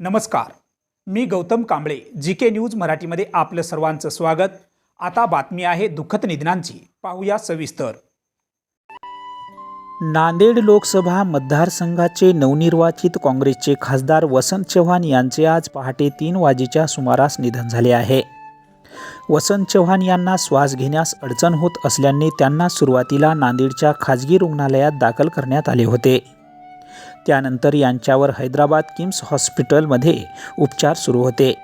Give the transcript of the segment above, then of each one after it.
नमस्कार. मी Gautam Kamble G K news मराठीमध्ये आपलं सर्वांचं स्वागत. आता बातमी आहे दुःखद निधनांची. पाहूया सविस्तर. नांदेड लोकसभा मतदारसंघाचे नवनिर्वाचित काँग्रेसचे खासदार वसंत चव्हाण यांचे आज पहाटे तीन वाजेच्या सुमारास निधन झाले आहे. वसंत चव्हाण यांना श्वास घेण्यास अडचण होत असल्याने त्यांना सुरुवातीला नांदेडच्या खाजगी रुग्णालयात दाखल करण्यात आले होते. त्यानंतर यांच्यावर हैदराबाद किम्स हॉस्पिटलमध्ये उपचार सुरू होते.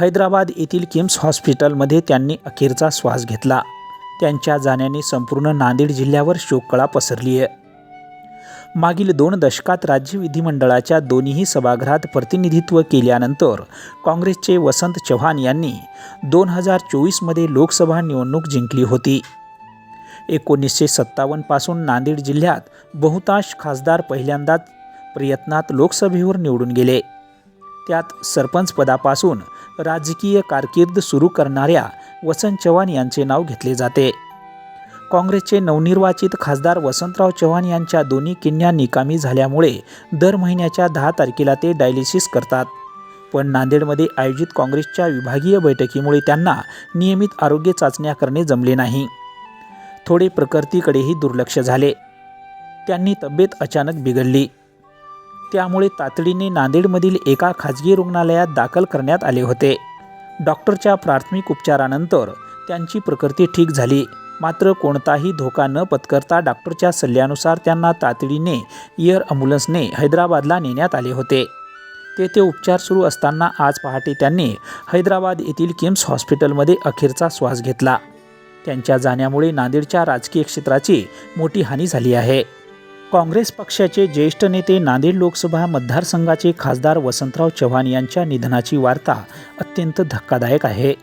हैदराबाद येथील किम्स हॉस्पिटलमध्ये त्यांनी अखेरचा श्वास घेतला. त्यांच्या जाण्याने संपूर्ण नांदेड जिल्ह्यावर शोककळा पसरली आहे मागील दोन दशकात राज्य विधिमंडळाच्या दोन्ही सभागृहात प्रतिनिधित्व केल्यानंतर काँग्रेसचे वसंत चव्हाण यांनी दोन हजार चोवीसमध्ये लोकसभा निवडणूक जिंकली होती. एकोणीसशे सत्तावन्नपासून नांदेड जिल्ह्यात बहुतांश खासदार पहिल्यांदाच प्रयत्नात लोकसभेवर निवडून गेले. त्यात सरपंच पदापासून राजकीय कारकीर्द सुरू करणाऱ्या वसंत चव्हाण यांचे नाव घेतले जाते. काँग्रेसचे नवनिर्वाचित खासदार वसंतराव चव्हाण यांच्या दोन्ही किन्या निकामी झाल्यामुळे दर महिन्याच्या दहा तारखेला ते डायलिसिस करतात. पण नांदेडमध्ये आयोजित काँग्रेसच्या विभागीय बैठकीमुळे त्यांना नियमित आरोग्य चाचण्या करणे जमले नाही. थोडे प्रकृतीकडेही दुर्लक्ष झाले. त्यांनी तब्येत अचानक बिघडली. त्यामुळे तातडीने नांदेडमधील एका खाजगी रुग्णालयात दाखल करण्यात आले होते. डॉक्टरच्या प्राथमिक उपचारानंतर त्यांची प्रकृती ठीक झाली. मात्र कोणताही धोका न पत्करता डॉक्टरच्या सल्ल्यानुसार त्यांना तातडीने एअर अँब्युलन्सने हैदराबादला नेण्यात आले होते. तेथे उपचार सुरू असताना आज पहाटे त्यांनी हैदराबाद येथील किम्स हॉस्पिटलमध्ये अखेरचा श्वास घेतला. त्यांच्या जाण्यामुळे नांदेडच्या राजकीय क्षेत्राची मोठी हानी झाली आहे. काँग्रेस पक्षाचे ज्येष्ठ नेते नांदेड लोकसभा मतदारसंघाचे खासदार वसंतराव चव्हाण यांच्या निधनाची वार्ता अत्यंत धक्कादायक आहे.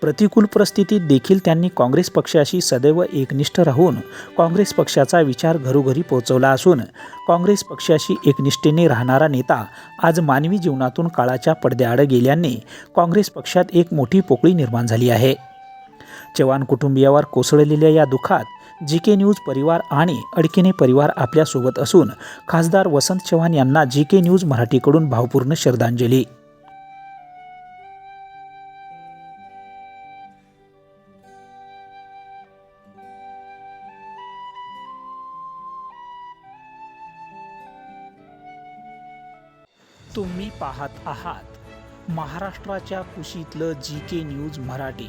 प्रतिकूल परिस्थितीत देखील त्यांनी काँग्रेस पक्षाशी सदैव एकनिष्ठ राहून काँग्रेस पक्षाचा विचार घरोघरी पोहोचवला असून काँग्रेस पक्षाशी एकनिष्ठेने राहणारा नेता आज मानवी जीवनातून काळाच्या पडद्याआड गेल्याने काँग्रेस पक्षात एक मोठी पोकळी निर्माण झाली आहे. चव्हाण कुटुंबियावर कोसळलेल्या या दुःखात जी के न्यूज परिवार आणि अडकिने परिवार आपल्यासोबत असून खासदार वसंत चव्हाण यांना जी के न्यूज मराठीकडून भावपूर्ण श्रद्धांजली. तुम्ही पाहत आहात महाराष्ट्राच्या कुशीतलं जी के न्यूज मराठी.